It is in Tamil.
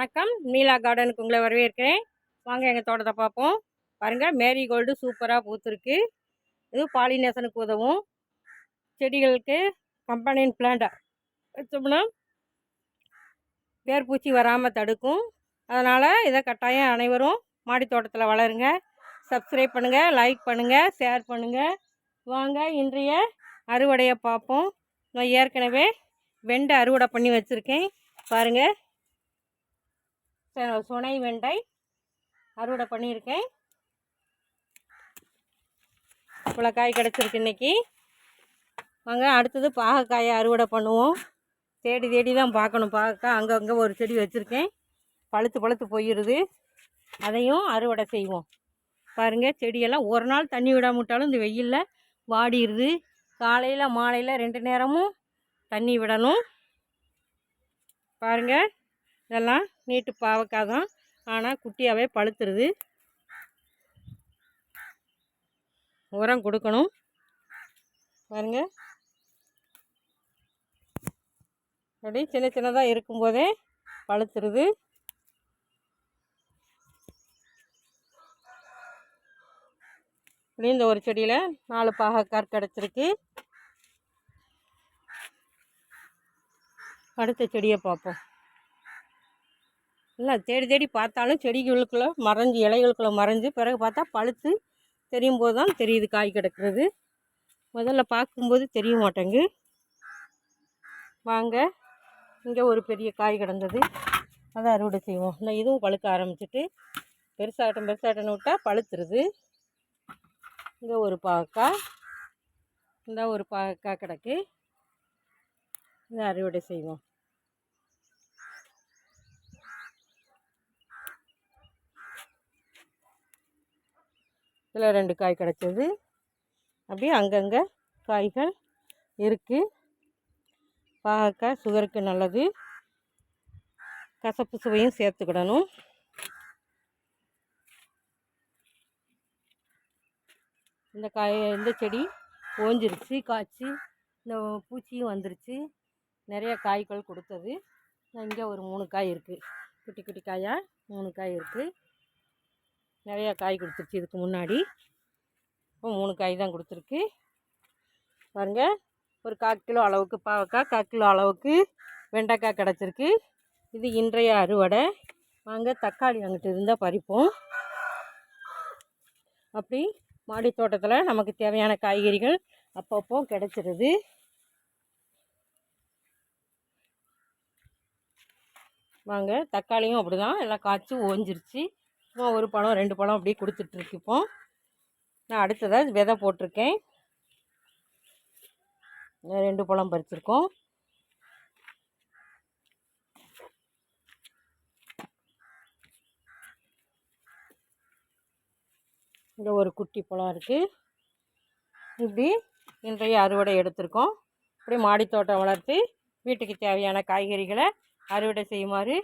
வணக்கம். நீலா கார்டனுக்கு உங்களை வரவேற்கிறேன். வாங்க எங்கள் தோட்டத்தை பார்ப்போம். பாருங்கள் மேரிகோல்டு சூப்பராக பூத்துருக்கு. இது பாலினேஷனுக்கு உதவும். செடிகளுக்கு கம்பனின் பிளான்ட்டை வச்சோம்னா வேர் பூச்சி வராமல் தடுக்கும். அதனால் இதை கட்டாயம் அனைவரும் மாடி தோட்டத்தில் வளருங்க. சப்ஸ்கிரைப் பண்ணுங்கள் லைக் பண்ணுங்கள் ஷேர் பண்ணுங்கள் வாங்க இன்றைய அறுவடையை பார்ப்போம். நான் ஏற்கனவே வெண்டை அறுவடை பண்ணி வச்சுருக்கேன். பாருங்கள் சுனை வெண்டை அறுவடை பண்ணியிருக்கேன். இவ்வளோ காய் கிடச்சிருக்கு இன்னைக்கு. வாங்க அடுத்தது பாகக்காயை அறுவடை பண்ணுவோம். தேடி தேடி தான் பார்க்கணும். பாகக்காய் அங்கங்கே ஒரு செடி வச்சுருக்கேன். பழுத்து பழுத்து போயிடுது. அதையும் அறுவடை செய்வோம். பாருங்கள் செடியெல்லாம் ஒரு நாள் தண்ணி விடாமட்டாலும் இந்த வெயிலில் வாடிடுது. காலையில் மாலையில் ரெண்டு நேரமும் தண்ணி விடணும். பாருங்கள் இதெல்லாம் நீட்டு பாவக்காய் தான். ஆனால் குட்டியாகவே பழுத்துருது. உரம் கொடுக்கணும். பாருங்க. அப்படி சின்ன சின்னதாக இருக்கும்போதே பழுத்துருது. இப்படி இந்த ஒரு செடியில் நாலு பாகக்கார் கிடச்சிருக்கு. அடுத்த செடியை பார்ப்போம். இல்லை தேடி தேடி பார்த்தாலும் செடிகளுக்குள்ளே மறைஞ்சு இலைகளுக்குள்ளே மறைஞ்சு பிறகு பார்த்தா பழுத்து தெரியும் போது தான் தெரியுது காய் கிடக்கிறது. முதல்ல பார்க்கும்போது தெரிய மாட்டேங்கு வாங்க இங்கே ஒரு பெரிய காய் கிடந்தது. அதை அறுவடை செய்வோம். இல்லை இதுவும் பழுக்க ஆரம்பிச்சிட்டு பெருசாகட்டும் பெருசாகட்டும்னு விட்டால் பழுத்துருது. இங்கே ஒரு பாக்காய் இந்த ஒரு பாக்காய் கிடக்கு. இதை அறுவடை செய்வோம். இதில் ரெண்டு காய் கிடச்சது. அப்படியே அங்கங்கே காய்கள் இருக்குது பாகக்காய் சுகருக்கு நல்லது. கசப்பு சுவையும் சேர்த்துக்கிடணும். இந்த காய் இந்த செடி ஓஞ்சிருச்சு காய்ச்சி. இந்த பூச்சியும் வந்துருச்சு. நிறைய காய்கள் கொடுத்தது. இங்கே ஒரு மூணு காய் இருக்குது குட்டி குட்டி காயாக மூணு காய் இருக்குது நிறையா காய் கொடுத்துருச்சு இதுக்கு முன்னாடி. இப்போ மூணு காய் தான் கொடுத்துருக்கு. பாருங்கள் ஒரு கால் கிலோ அளவுக்கு பாவக்காய் கால் கிலோ அளவுக்கு வெண்டைக்காய் கிடச்சிருக்கு. இது இன்றைய அறுவடை. வாங்க தக்காளி அங்கிட்டு இருந்தால் பறிப்போம். அப்படி மாடி தோட்டத்தில் நமக்கு தேவையான காய்கறிகள் அப்பப்போ கிடச்சிருது. வாங்க தக்காளியும் அப்படி தான் எல்லாம் காய்ச்சி ஓஞ்சிருச்சு. சும்மா ஒரு பழம் ரெண்டு பழம் அப்படியே கொடுத்துட்ருக்கு இப்போ. நான் அடுத்ததாக விதை போட்டிருக்கேன். ரெண்டு பழம் பறிச்சிருக்கோம். இந்த ஒரு குட்டி பழம் இருக்குது இப்படி இன்றைய அறுவடை எடுத்திருக்கோம். இப்படி மாடித்தோட்டம் வளர்த்து வீட்டுக்கு தேவையான காய்கறிகளை அறுவடை செய்யுமாறு